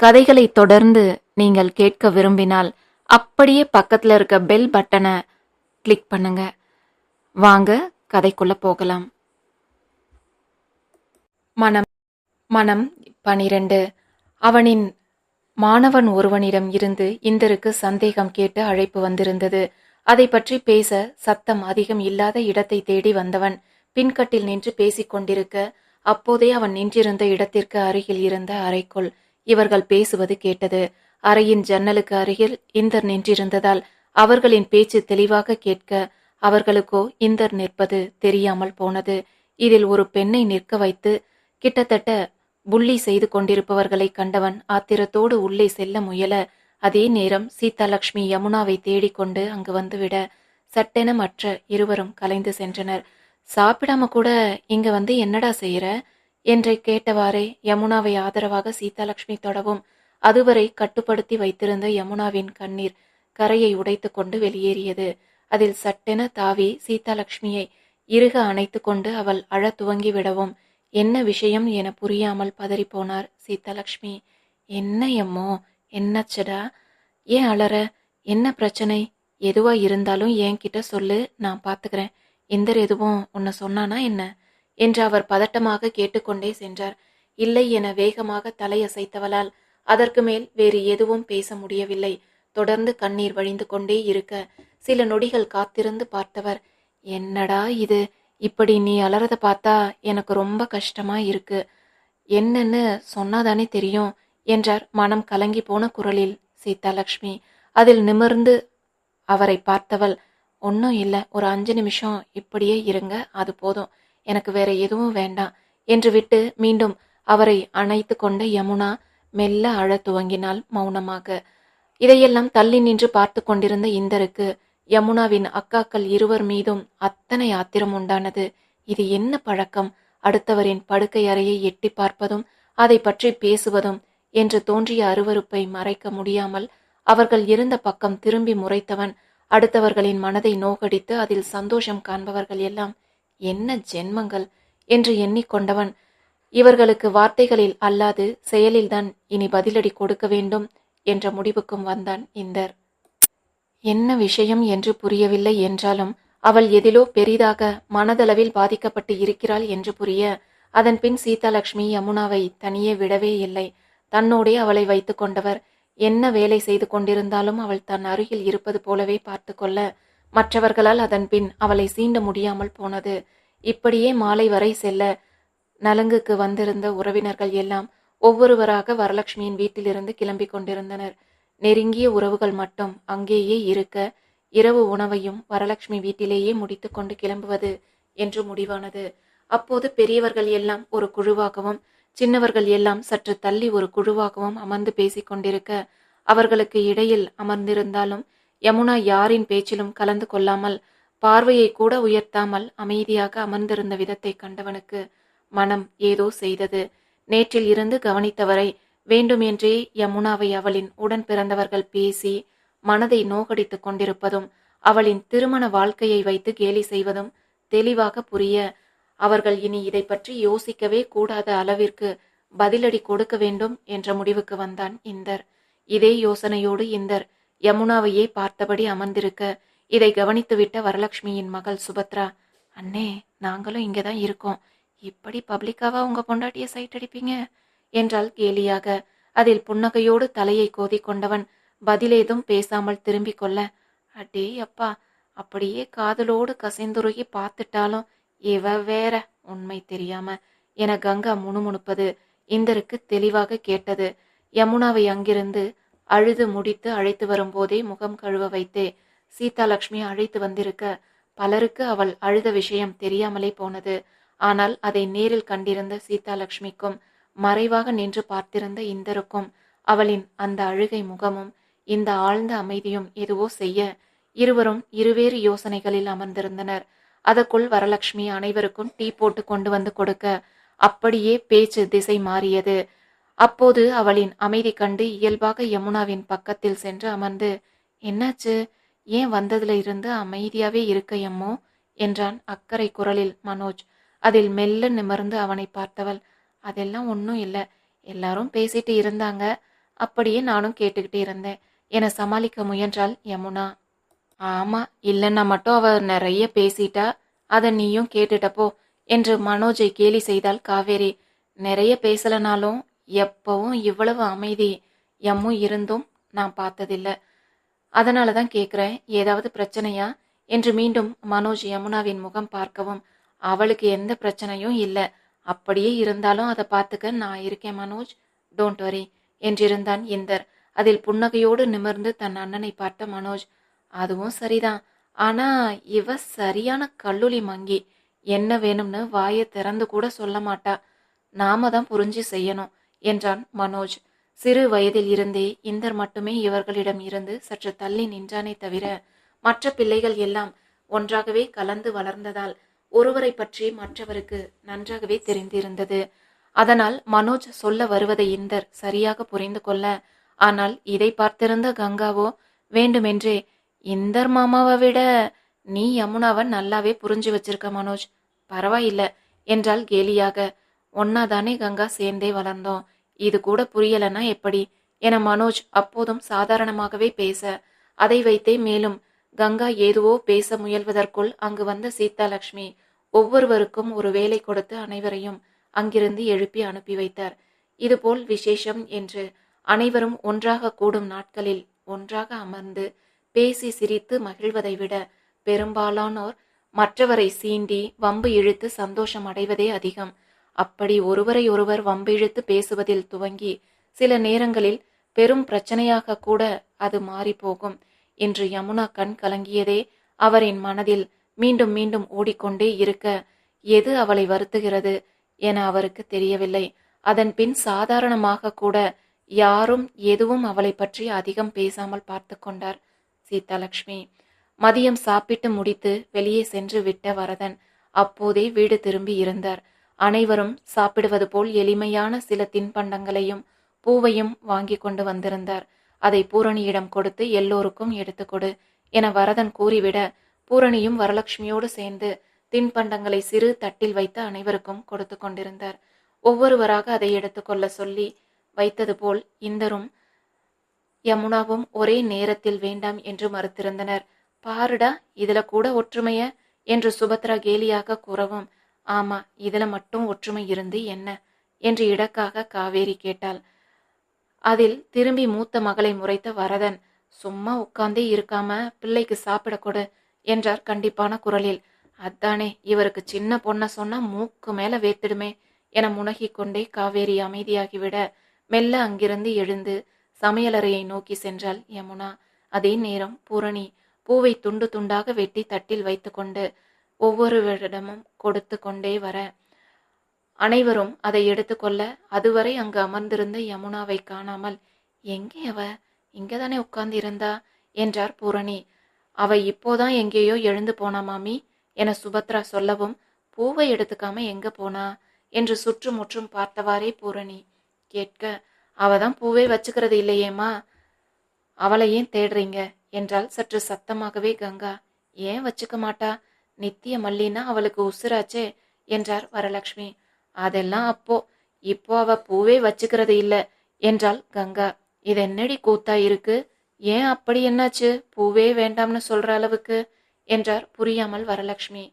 கதைகளை தொடர்ந்து நீங்கள் கேட்க விரும்பினால் அப்படியே பக்கத்தில் இருக்க பெல் பட்டனை கிளிக் பண்ணுங்க. வாங்க கதைக்குள்ள போகலாம். மனம் மனம் பனிரெண்டு. அவனின் மாணவன் ஒருவனிடம் இருந்து இந்தருக்கு சந்தேகம் கேட்டு அழைப்பு வந்திருந்தது. அதை பற்றி பேச சத்தம் அதிகம் இல்லாத இடத்தை தேடி வந்தவன் பின்கட்டில் நின்று பேசிக் கொண்டிருக்க அப்போதே அவன் நின்றிருந்த இடத்திற்கு அருகில் இருந்த அறைக்குள் இவர்கள் பேசுவது கேட்டது. அறையின் ஜன்னலுக்கு அருகில் இந்தர் நின்றிருந்ததால் அவர்களின் பேச்சு தெளிவாக கேட்க அவர்களுக்கோ இந்தர் நிற்பது தெரியாமல் போனது. இதில் ஒரு பெண்ணை நிற்க வைத்து கிட்டத்தட்ட புள்ளி செய்து கொண்டிருப்பவர்களை கண்டவன் ஆத்திரத்தோடு உள்ளே செல்ல முயல அதே நேரம் சீதாலட்சுமி யமுனாவை தேடிக்கொண்டு அங்கு வந்துவிட சட்டென மற்ற இருவரும் கலைந்து சென்றனர். சாப்பிடாம கூட இங்க வந்து என்னடா செய்யற என்றை கேட்டவாறே யமுனாவை ஆதரவாக சீதாலட்சுமி தொடவும். அதுவரை கட்டுப்படுத்தி வைத்திருந்த யமுனாவின் கண்ணீர் கரையை உடைத்து கொண்டு வெளியேறியது. அதில் சட்டென தாவி சீதாலட்சுமியை இறுக அணைத்து கொண்டு அவள் அழத் துவங்கி விடவும். என்ன விஷயம் என புரியாமல் பதறிப்போனார் சீதாலட்சுமி என்ன எம்மோ என்னச்சடா? ஏன் அலற? என்ன பிரச்சனை? எதுவா இருந்தாலும் என்கிட்ட சொல்லு நான் பாத்துக்கிறேன். எந்தர் எதுவும் உன்னை சொன்னானா என்ன? என்று அவர் பதட்டமாக கேட்டுக்கொண்டே சென்றார். இல்லை என வேகமாக தலையசைத்தவளால் அதற்கு மேல் வேறு எதுவும் பேச முடியவில்லை. தொடர்ந்து கண்ணீர் வழிந்து கொண்டே இருக்க சில நொடிகள் காத்திருந்து பார்த்தவர் என்னடா இது? இப்படி நீ அலறத பார்த்தா எனக்கு ரொம்ப கஷ்டமா இருக்கு. என்னன்னு சொன்னாதானே தெரியும் என்றார் மனம் கலங்கி போன குரலில் சீதாலட்சுமி அதில் நிமிர்ந்து அவரை பார்த்தவள் ஒன்றும் இல்லை ஒரு அஞ்சு நிமிஷம் இப்படியே இருங்க அது போதும். எனக்கு வேற எதுவும் வேண்டாம் என்று விட்டு மீண்டும் அவரை அணைத்து கொண்ட யமுனா மெல்ல அழத் துவங்கினாள் மௌனமாக. இதையெல்லாம் தள்ளி நின்று பார்த்து கொண்டிருந்த இந்தருக்கு யமுனாவின் அக்காக்கள் இருவர் மீதும் அத்தனை ஆத்திரம் உண்டானது. இது என்ன பழக்கம்? அடுத்தவரின் படுக்கை அறையை எட்டி பார்ப்பதும் அதை பற்றி பேசுவதும் என்று தோன்றிய அருவருப்பை மறைக்க முடியாமல் அவர்கள் இருந்த பக்கம் திரும்பி முறைத்தவன் அடுத்தவர்களின் மனதை நோகடித்து அதில் சந்தோஷம் காண்பவர்கள் எல்லாம் என்ன ஜென்மங்கள் என்று எண்ணிக்கொண்டவன். இவர்களுக்கு வார்த்தைகளில் அல்லாது செயலில்தான் இனி பதிலடி கொடுக்க வேண்டும் என்ற முடிவுக்கும் வந்தான் இந்தர். என்ன விஷயம் என்று புரியவில்லை என்றாலும் அவள் எதிலோ பெரிதாக மனதளவில் பாதிக்கப்பட்டு இருக்கிறாள் என்று புரிய அதன்பின் சீதாலட்சுமி யமுனாவை தனியே விடவே இல்லை. தன்னோடே அவளை வைத்து கொண்டவர். என்ன வேலை செய்து கொண்டிருந்தாலும் அவள் தன் அருகில் இருப்பது போலவே பார்த்து கொள்ள மற்றவர்களால் அதன் பின் அவளை சீண்ட முடியாமல் போனது. இப்படியே மாலை வரை செல்ல நலங்குக்கு வந்திருந்த உறவினர்கள் எல்லாம் ஒவ்வொருவராக வரலட்சுமியின் வீட்டிலிருந்து கிளம்பி கொண்டிருந்தனர். நெருங்கிய உறவுகள் மட்டும் அங்கேயே இருக்க இரவு உணவையும் வரலட்சுமி வீட்டிலேயே முடித்துக்கொண்டு கிளம்புவது என்று முடிவானது. அப்போது பெரியவர்கள் எல்லாம் ஒரு குழுவாகவும் சின்னவர்கள் எல்லாம் சற்று தள்ளி ஒரு குழுவாகவும் அமர்ந்து பேசிக் கொண்டிருக்க அவர்களுக்கு இடையில் அமர்ந்திருந்தாலும் யமுனா யாரின் பேச்சிலும் கலந்து கொள்ளாமல் பார்வையை கூட உயர்த்தாமல் அமைதியாக அமர்ந்திருந்த விதத்தை கண்டவனுக்கு மனம் ஏதோ செய்தது. நேற்றில் இருந்து கவனித்தவரை வேண்டுமென்றே யமுனாவை அவளின் உடன் பிறந்தவர்கள் பேசி மனதை நோகடித்துக் கொண்டிருப்பதும் அவளின் திருமண வாழ்க்கையை வைத்து கேலி செய்வதும் தெளிவாக புரிய அவர்கள் இனி இதை பற்றி யோசிக்கவே கூடாத அளவிற்கு பதிலடி கொடுக்க வேண்டும் என்ற முடிவுக்கு வந்தான் இந்தர். இதே யோசனையோடு இந்தர் யமுனாவையே பார்த்தபடி அமர்ந்திருக்க இதை கவனித்துவிட்ட வரலட்சுமியின் மகள் சுபத்ரா அண்ணே நாங்களும் இங்கே தான் இருக்கோம். இப்படி பப்ளிக்காவா உங்க பொண்டாட்டிய சைட் அடிப்பீங்க? என்றால் கேலியாக. அதில் புன்னகையோடு தலையை கோதி கொண்டவன் பதிலேதும் பேசாமல் திரும்பிக் கொள்ள அடே அப்பா அப்படியே காதலோடு கசைந்துருகி பார்த்துட்டாலும் இவ வேற உண்மை தெரியாம என கங்கா முணுமுணுப்பது இந்தருக்கு தெளிவாக கேட்டது. யமுனாவை அங்கிருந்து அழுது முடித்து அழைத்து வரும்போதே முகம் கழுவ வைத்தே. சீதாலட்சுமி அழைத்து வந்திருக்க. பலருக்கு அவள் அழுத விஷயம் தெரியாமலே போனது. ஆனால் அதை நேரில் கண்டிருந்த சீதாலட்சுமிக்கும் மறைவாக நின்று பார்த்திருந்த இந்தருக்கும் அவளின் அந்த அழுகை முகமும் இந்த ஆழ்ந்த அமைதியும் எதுவோ செய்ய இருவரும் இருவேறு யோசனைகளில் அமர்ந்திருந்தனர். அதற்குள் வரலட்சுமி அனைவருக்கும் டீ போட்டு கொண்டு வந்து கொடுக்க அப்படியே பேச்சு திசை மாறியது. அப்போது அவளின் அமைதி கண்டு இயல்பாக யமுனாவின் பக்கத்தில் சென்று அமர்ந்து என்னாச்சு? ஏன் வந்ததுல இருந்து அமைதியாவே இருக்க எம்மோ என்றான் அக்கறை குரலில் மனோஜ். அதில் மெல்ல நிமர்ந்து அவனை பார்த்தவள் அதெல்லாம் ஒன்றும் இல்லை. எல்லாரும் பேசிட்டு இருந்தாங்க. அப்படியே நானும் கேட்டுக்கிட்டு இருந்தேன். என சமாளிக்க முயன்றாள் யமுனா. ஆமா இல்லைன்னா மட்டும் அவ நிறைய பேசிட்டா அதை நீயும் கேட்டுட்டப்போ என்று மனோஜை கேலி செய்தாள் காவேரி. நிறைய பேசலனாலும் எப்பவும் இவ்வளவு அமைதி எம்மும் இருந்தும் நான் பார்த்ததில்ல. அதனால தான் கேட்குறேன் ஏதாவது பிரச்சனையா? என்று மீண்டும் மனோஜ் யமுனாவின் முகம் பார்க்கவும் அவளுக்கு எந்த பிரச்சனையும் இல்லை. அப்படியே இருந்தாலும் அதை பார்த்துக்க நான் இருக்கேன் மனோஜ். Don't worry என்றிருந்தான் Inder. அதில் புன்னகையோடு நிமிர்ந்து தன் அண்ணனை பார்த்த மனோஜ் அதுவும் சரிதான். ஆனா இவ சரியான கல்லூலி மங்கி என்ன வேணும்னு வாயை திறந்து கூட சொல்ல மாட்டா. நாம தான் புரிஞ்சு செய்யணும். என்றான் மனோஜ். சிறு வயதில் இருந்தே இந்தர் மட்டுமே இவர்களிடம் இருந்து சற்று தள்ளி நின்றானே தவிர மற்ற பிள்ளைகள் எல்லாம் ஒன்றாகவே கலந்து வளர்ந்ததால் ஒருவரை பற்றி மற்றவருக்கு நன்றாகவே தெரிந்திருந்தது. அதனால் மனோஜ் சொல்ல வருவதை இந்தர் சரியாக புரிந்து கொள்ள ஆனால் இதை பார்த்திருந்த கங்காவோ? வேண்டுமென்றே. இந்தர் மாமாவை விட நீ யமுனாவை நல்லாவே புரிஞ்சு வச்சிருக்க மனோஜ். பரவாயில்ல என்றால் கேலியாக. ஒன்னாதானே கங்கா சேர்ந்தே வளர்ந்தோம். இது கூட புரியலன்னா எப்படி? என மனோஜ் அப்போதும் சாதாரணமாகவே பேச அதை வைத்தே மேலும் கங்கா ஏதுவோ பேச முயல்வதற்குள் அங்கு வந்த சீதாலட்சுமி ஒவ்வொருவருக்கும் ஒரு வேலை கொடுத்து அனைவரையும் அங்கிருந்து எழுப்பி அனுப்பி வைத்தார். இதுபோல் விசேஷம் என்று அனைவரும் ஒன்றாக கூடும் நாட்களில் ஒன்றாக அமர்ந்து பேசி சிரித்து மகிழ்வதை விட பெரும்பாலானோர் மற்றவரை சீண்டி வம்பு இழுத்து சந்தோஷம் அடைவதே அதிகம். அப்படி ஒருவரை ஒருவர் வம்பு இழுத்து பேசுவதில் துவங்கி சில நேரங்களில் பெரும் பிரச்சனையாக கூட அது மாறிப்போகும் என்று யமுனா கண் கலங்கியதே அவரின் மனதில் மீண்டும் மீண்டும் ஓடிக்கொண்டே இருக்க எது அவளை வருத்துகிறது? என அவருக்கு தெரியவில்லை. அதன் பின் சாதாரணமாக கூட யாரும் எதுவும் அவளை பற்றி அதிகம் பேசாமல் பார்த்து கொண்டார் சீதாலட்சுமி மதியம் சாப்பிட்டு முடித்து வெளியே சென்று விட்ட வரதன் அப்போதே வீடு திரும்பி இருந்தார். அனைவரும் சாப்பிடுவது போல் எளிமையான சில தின்பண்டங்களையும் பூவையும் வாங்கி கொண்டு வந்திருந்தார். அதை பூரணியிடம் கொடுத்து எல்லோருக்கும் எடுத்து கொடு என வரதன் கூறிவிட பூரணியும் வரலட்சுமியோடு சேர்ந்து தின்பண்டங்களை சிறு தட்டில் வைத்து அனைவருக்கும் கொடுத்து கொண்டிருந்தார். ஒவ்வொருவராக அதை எடுத்துக்கொள்ள சொல்லி வைத்தது போல் இந்தரும் யமுனாவும் ஒரே நேரத்தில் வேண்டாம் என்று மறுத்திருந்தனர். பாருடா இதுல கூட ஒற்றுமைய என்று சுபத்ரா கேலியாக கூறவும் ஆமா இதுல மட்டும் ஒற்றுமை இருந்து என்ன? என்று இடக்காக காவேரி கேட்டாள். அதில் திரும்பி மூத்த மகளை முறைத்த வரதன் சும்மா உட்கார்ந்தே இருக்காம பிள்ளைக்கு சாப்பிட கொடு என்றார் கண்டிப்பான குரலில். அத்தானே இவருக்கு சின்ன பொண்ண சொன்னா மூக்கு மேல வேத்திடுமே என முனகிக் கொண்டே காவேரி அமைதியாகிவிட மெல்ல அங்கிருந்து எழுந்து சமையலறையை நோக்கி சென்றாள் யமுனா. அதே நேரம் பூரணி பூவை துண்டு துண்டாக வெட்டி தட்டில் வைத்துக்கொண்டு ஒவ்வொருவரிடமும் கொடுத்து கொண்டே வர. அனைவரும் அதை எடுத்துக்கொள்ள அதுவரை அங்கு அமர்ந்திருந்த யமுனாவை காணாமல் எங்கே அவ? இங்கேதானே உட்கார்ந்து இருந்தா என்றார் பூரணி. அவ இப்போதான் எங்கேயோ எழுந்து போனா மாமி? என சுபத்ரா சொல்லவும் பூவை எடுத்துக்காம எங்க போனா? என்று சுற்றுமுற்றும் பார்த்தவாறே பூரணி. கேட்க அவ தான் பூவே வச்சுக்கிறது இல்லையேம்மா? அவளை ஏன் தேடுறீங்க? என்றால் சற்று சத்தமாகவே கங்கா. ஏன் வச்சுக்க மாட்டா? நித்திய மல்லினா அவளுக்கு உசுராச்சே என்றார் வரலட்சுமி அதெல்லாம் அப்போ இப்போ அவ பூவே வச்சுக்கிறது இல்ல என்றாள் கங்கா. இது என்னடி கூத்தா இருக்கு? ஏன் அப்படி என்னாச்சு? பூவே வேண்டாம்னு சொல்ற அளவுக்கு என்றார் புரியாமல் வரலட்சுமி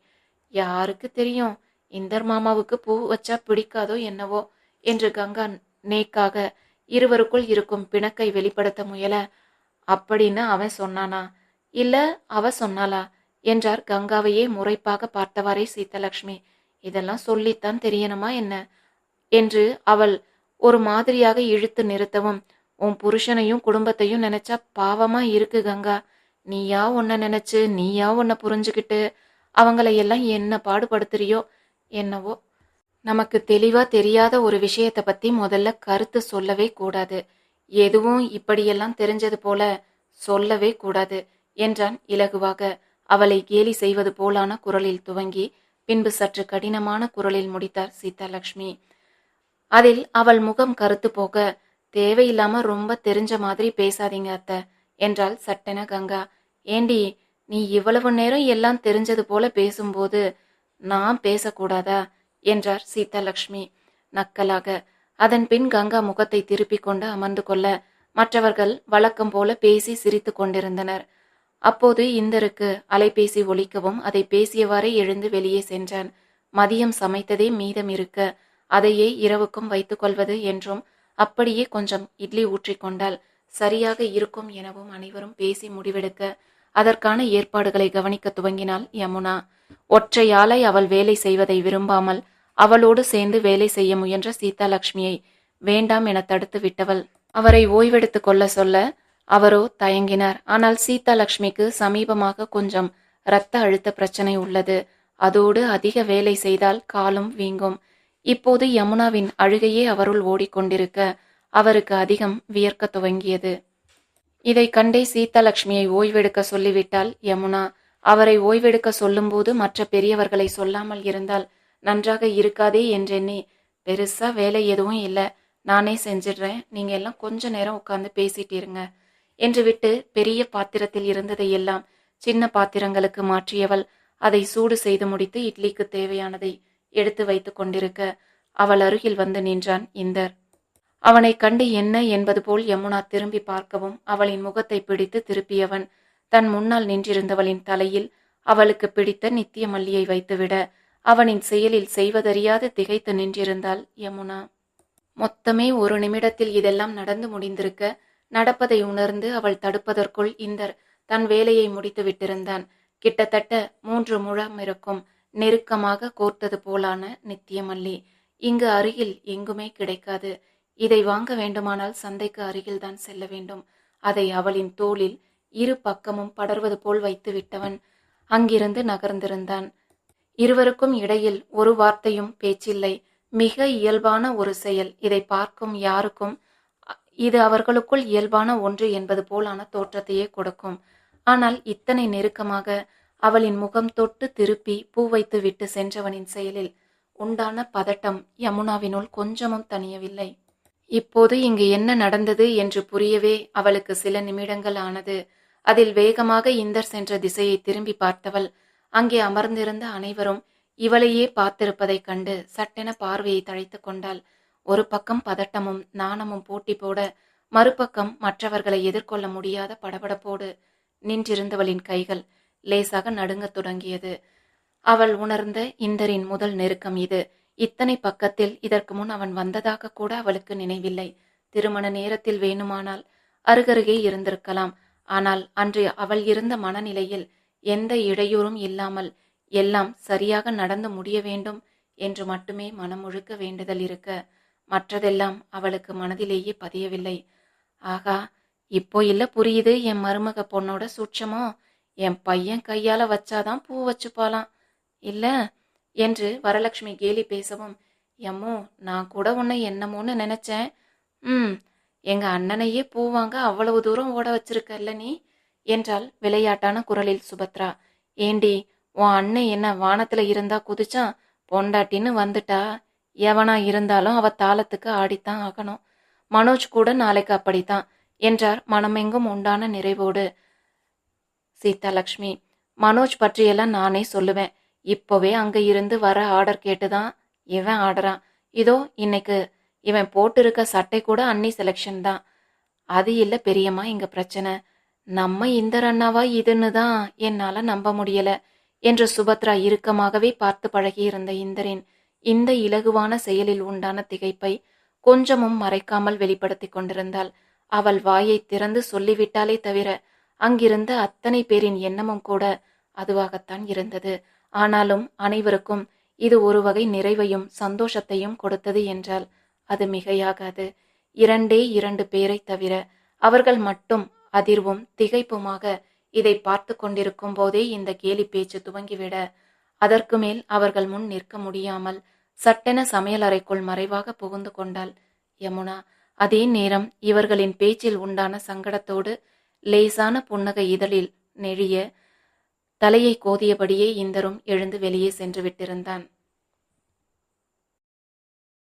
யாருக்கு தெரியும்? இந்தர் மாமாவுக்கு பூ வச்சா பிடிக்காதோ என்னவோ என்று கங்கா நேக்காக இருவருக்குள் இருக்கும் பிணக்கை வெளிப்படுத்த முயல. அப்படின்னு அவன் சொன்னானா? இல்ல அவ சொன்னாளா? என்றார் கங்காவையே முறைப்பாக பார்த்தவாறே சீதலட்சுமி இதெல்லாம் சொல்லித்தான் தெரியணுமா என்ன? என்று அவள் ஒரு மாதிரியாக இழுத்து நிறுத்தவும் உன் புருஷனையும் குடும்பத்தையும் நினைச்சா பாவமா இருக்கு கங்கா. நீயா உன்னை நினைச்சு நீயா உன்னை புரிஞ்சுக்கிட்டு அவங்கள எல்லாம் என்ன பாடுபடுத்துறியோ என்னவோ? நமக்கு தெளிவா தெரியாத ஒரு விஷயத்தை பத்தி முதல்ல கருத்து சொல்லவே கூடாது. எதுவும் இப்படியெல்லாம் தெரிஞ்சது போல சொல்லவே கூடாது என்றான் இலகுவாக. அவளை கேலி செய்வது போலான குரலில் துவங்கி பின்பு சற்று கடினமான குரலில் முடித்தார் சீதாலட்சுமி அதில் அவள் முகம் கருத்து போக தேவையில்லாம ரொம்ப தெரிஞ்ச மாதிரி பேசாதீங்க அத்தை என்றாள் சட்டென கங்கா. ஏண்டி நீ இவ்வளவு நேரம் எல்லாம் தெரிஞ்சது போல பேசும்போது நான் பேசக்கூடாதா? என்றார் சீதாலட்சுமி நக்கலாக. அதன் பின் கங்கா முகத்தை திருப்பிக் கொண்டு அமர்ந்து கொள்ள மற்றவர்கள் வழக்கம் போல பேசி சிரித்து கொண்டிருந்தனர். அப்போது இந்தருக்கு அலைபேசி ஒலிக்கவும் அதை பேசியவாறே எழுந்து வெளியே சென்றான். மதியம் சமைத்ததே மீதம் இருக்க அதையே இரவுக்கும் வைத்துக்கொள்வது என்றும் அப்படியே கொஞ்சம் இட்லி ஊற்றிக்கொண்டால் சரியாக இருக்கும் எனவும் அனைவரும் பேசி முடிவெடுக்க அதற்கான ஏற்பாடுகளை கவனிக்க துவங்கினாள் யமுனா. ஒற்றையாளை அவள் வேலை செய்வதை விரும்பாமல் அவளோடு சேர்ந்து வேலை செய்ய முயன்ற சீதாலட்சுமியை வேண்டாம் என தடுத்து விட்டவள். அவரை ஓய்வெடுத்துக் கொள்ள சொல்ல அவரோ தயங்கினார். ஆனால் சீதாலட்சுமிக்கு சமீபமாக கொஞ்சம் இரத்த அழுத்த பிரச்சனை உள்ளது. அதோடு அதிக வேலை செய்தால் காலும் வீங்கும். இப்போது யமுனாவின் அழுகையே அவருள் ஓடிக்கொண்டிருக்க அவருக்கு அதிகம் வியர்க்க துவங்கியது. இதை கண்டே சீதாலட்சுமியை ஓய்வெடுக்க சொல்லிவிட்டால் யமுனா. அவரை ஓய்வெடுக்க சொல்லும்போது மற்ற பெரியவர்களை சொல்லாமல் இருந்தால் நன்றாக இருக்காதே என்றெண்ணி பெருசா வேலை எதுவும் இல்லை. நானே செஞ்சிடுறேன். நீங்க எல்லாம் கொஞ்ச நேரம் உட்காந்து பேசிட்டு இருங்க. என்று விட்டு பெரிய பாத்திரத்தில் இருந்ததை எல்லாம் சின்ன பாத்திரங்களுக்கு மாற்றியவள் அதை சூடு செய்து முடித்து இட்லிக்கு தேவையானதை எடுத்து வைத்துக் கொண்டிருக்க அவள் அருகில் வந்து நின்றான் இந்தர். அவனை கண்டு என்ன என்பது போல் யமுனா திரும்பி பார்க்கவும் அவளின் முகத்தை பிடித்து திருப்பியவன் தன் முன்னால் நின்றிருந்தவளின் தலையில் அவளுக்கு பிடித்த நித்திய மல்லியை வைத்துவிட அவனின் செயலில் செய்வதறியாது திகைத்து நின்றிருந்தாள் யமுனா. மொத்தமே ஒரு நிமிடத்தில் இதெல்லாம் நடந்து முடிந்திருக்க நடப்பதை உணர்ந்து அவள் தடுப்பதற்குள் இந்தர் தன் வேலையை முடித்து விட்டிருந்தான். கிட்டத்தட்ட மூன்று முழம் இருக்கும். நெருக்கமாக கோர்த்தது போலான நித்தியமல்லி. இங்கு அருகில் எங்குமே கிடைக்காது. இதை வாங்க வேண்டுமானால் சந்தைக்கு அருகில்தான் செல்ல வேண்டும். அதை அவளின் தோளில் இரு பக்கமும் படர்வது போல் வைத்து விட்டவன் அங்கிருந்து நகர்ந்திருந்தான். இருவருக்கும் இடையில் ஒரு வார்த்தையும் பேச்சில்லை. மிக இயல்பான ஒரு செயல். இதை பார்க்கும் யாருக்கும் இது அவர்களுக்குள் இயல்பான ஒன்று என்பது போலான தோற்றத்தையே கொடுக்கும். ஆனால் இத்தனை நெருக்கமாக அவளின் முகம் தொட்டு திருப்பி பூ வைத்து விட்டு சென்றவனின் செயலில் உண்டான பதட்டம் யமுனாவினுள் கொஞ்சமும் தணியவில்லை. இப்போது இங்கு என்ன நடந்தது என்று புரியவே அவளுக்கு சில நிமிடங்கள் ஆனது. அதில் வேகமாக இந்தர் சென்ற திசையை திரும்பி பார்த்தவள் அங்கே அமர்ந்திருந்த அனைவரும் இவளையே பார்த்திருப்பதைக் கண்டு சட்டென பார்வையை தழைத்து கொண்டாள். ஒரு பக்கம் பதட்டமும் நாணமும் போட்டி போட மறுபக்கம் மற்றவர்களை எதிர்கொள்ள முடியாத படபடப்போடு நின்றிருந்தவளின் கைகள் லேசாக நடுங்கத் தொடங்கியது. அவள் உணர்ந்த இந்தரின் முதல் நெருக்கம் இது. இத்தனை பக்கத்தில் இதற்கு முன் அவன் வந்ததாக கூட அவளுக்கு நினைவில்லை. திருமண நேரத்தில் வேணுமானால் அருகருகே இருந்திருக்கலாம். ஆனால் அன்று அவள் இருந்த மனநிலையில் எந்த இடையூறும் இல்லாமல் எல்லாம் சரியாக நடந்து முடிய வேண்டும் என்று மட்டுமே மனமுழுக்க வேண்டுதல் இருக்க மற்றதெல்லாம் அவளுக்கு மனதிலேயே பதியவில்லை. ஆகா இப்போ இல்லை புரியுது. என் மருமக பொண்ணோட சூட்சமோ? என் பையன் கையால வச்சாதான் பூ வச்சுப்பாலாம் இல்ல என்று வரலட்சுமி கேலி பேசவும். எம்மோ நான் கூட உன்னை என்னமோன்னு நினைச்சேன். ம் எங்க அண்ணனையே பூ வாங்க அவ்வளவு தூரம் ஓட வச்சிருக்கல்ல நீ? என்றாள் விளையாட்டான குரலில் சுபத்ரா. ஏண்டி உன் அண்ணன் என்ன வானத்துல இருந்தா குதிச்சான்? பொண்டாட்டின்னு வந்துட்டா? எவனா இருந்தாலும் அவ தாளத்துக்கு ஆடித்தான் ஆகணும். மனோஜ் கூட நாளைக்கு அப்படித்தான் என்றார் மனமெங்கும் உண்டான நிறைவோடு. சீதாலட்சுமி மனோஜ் பற்றியெல்லாம் நானே சொல்லுவேன். இப்போவே அங்கே இருந்து வர ஆர்டர் கேட்டுதான் இவன் ஆடுறான். இதோ இன்னைக்கு இவன் போட்டிருக்க சட்டை கூட அன்னி செலெக்ஷன் தான். அது இல்லை பெரியம்மா இங்கே பிரச்சனை. நம்ம இந்த அண்ணாவா இதுன்னு தான் என்னால் நம்ப முடியல என்று சுபத்ரா இறுக்கமாகவே பார்த்து பழகியிருந்த இந்தரின் இந்த இலகுவான செயலில் உண்டான திகைப்பை கொஞ்சமும் மறைக்காமல் வெளிப்படுத்திக் கொண்டிருந்தாள். அவள் வாயை திறந்து சொல்லிவிட்டாலே தவிர அங்கிருந்த அத்தனை பேரின் எண்ணமும் கூட அதுவாகத்தான் இருந்தது. ஆனாலும் அனைவருக்கும் இது ஒரு வகை நிறைவையும் சந்தோஷத்தையும் கொடுத்தது என்றால் அது மிகையாகாது. இரண்டே இரண்டு பேரைத் தவிர அவர்கள் மட்டும் அதிர்வும் திகைப்புமாக இதை பார்த்து கொண்டிருக்கும் போதே இந்த கேலி பேச்சு துவங்கிவிட அதற்கு மேல் அவர்கள் முன் நிற்க முடியாமல் சட்டென சமையலறைக்குள் மறைவாக புகுந்து கொண்டாள். யமுனா அதே நேரம் இவர்களின் பேச்சில் உண்டான சங்கடத்தோடு லேசான புன்னகை இதழில் நெழிய தலையை கோதியபடியே இந்தரும் எழுந்து வெளியே சென்று விட்டிருந்தான்.